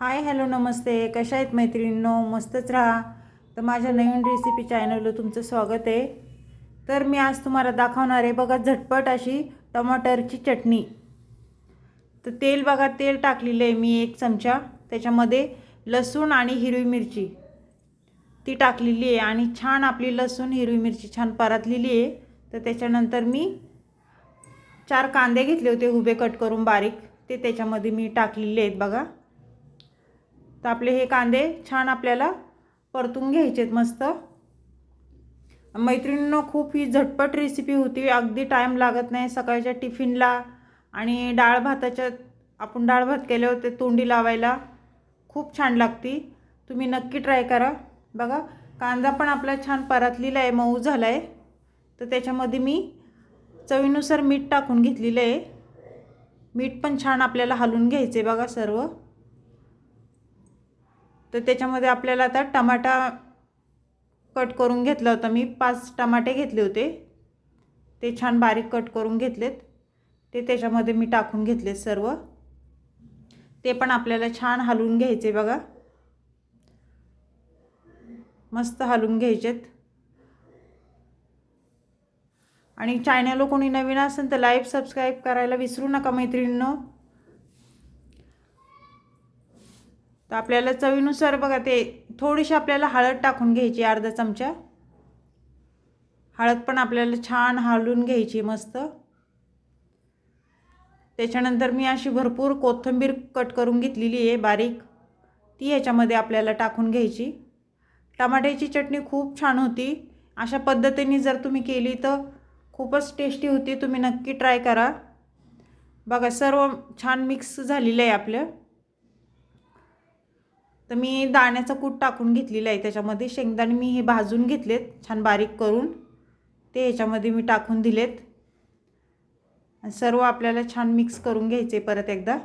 Hi hello नमस्ते. कशा आहेत मैत्रिणींनो? मस्तच राहा. तर माझ्या नवीन रेसिपी चॅनलवर तुमचं स्वागत आहे. तर मी आज तुम्हाला दाखवणार आहे बघा झटपट अशी टमाटरची चटणी. तर तेल बघा तेल टाकलेलं आहे मी एक चमचा. त्याच्यामध्ये लसूण आणि हिरवी मिरची. ती टाकलेली आहे आणि छान आपली लसूण हिरवी मिरची छान परतलेली आहे. तर त्याच्यानंतर मी चार कांदे घेतले होते उभे कट करून बारीक. ते त्याच्यामध्ये मी टाकलेले आहेत बघा. तर आपले हे कांदे छान आपल्याला परतून घ्यायचे आहेत मस्त. मैत्रिणींनो खूप ही झटपट रेसिपी होती. अगदी टाईम लागत नाही. सकाळच्या टिफिनला आणि डाळ भाताच्या आपण डाळ भात केले होते तोंडी लावायला. खूप छान लागती. तुम्ही नक्की ट्राय करा. बघा कांदा पण आपला छान परतलेला आहे मऊ झाला आहे तर त्याच्यामध्ये मी चवीनुसार मीठ टाकून घेतलेलं आहे. मीठ पण छान आपल्याला हलवून घ्यायचे बघा सर्व. तर त्याच्यामध्ये आपल्याला आता टमाटा कट करून घेतला होता. मी पाच टमाटे घेतले होते. ते छान बारीक कट करून घेतलेत. ते त्याच्यामध्ये मी टाकून घेतले सर्व. ते पण आपल्याला छान हलवून घ्यायचे बघा. मस्त हलवून घ्यायचेत. आणि चॅनल कोणी नवीन असेल तर लाईव्ह सबस्क्राईब करायला विसरू नका मैत्रिणींनो. तर आपल्याला चवीनुसार बघा ते थोडीशी आपल्याला हळद टाकून घ्यायची अर्धा चमचा. हळद पण आपल्याला छान हलवून घ्यायची मस्त. त्याच्यानंतर मी अशी भरपूर कोथिंबीर कट करून घेतलेली आहे बारीक. ती ह्याच्यामध्ये आपल्याला टाकून घ्यायची. टमाट्याची चटणी खूप छान होती. अशा पद्धतीने जर तुम्ही केली तर खूपच टेस्टी होती. तुम्ही नक्की ट्राय करा. बघा सर्व छान मिक्स झालेलं आहे आपलं. तर मी दाण्याचं कूट टाकून घेतलेलं आहे त्याच्यामध्ये. शेंगदाणे मी हे भाजून घेतलेत छान बारीक करून. ते ह्याच्यामध्ये मी टाकून दिलेत. आणि सर्व आपल्याला छान मिक्स करून घ्यायचे परत एकदा.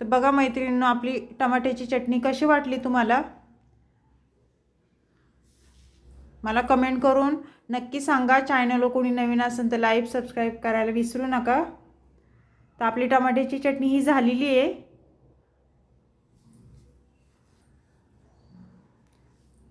तर बघा मैत्रिणींनो आपली टमाट्याची चटणी कशी वाटली तुम्हाला? मला कमेंट करून नक्की सांगा. चॅनल कोणी नवीन असेल तर लाईव्ह सबस्क्राईब करायला विसरू नका. तर आपली टमाट्याची चटणी ही झालेली आहे.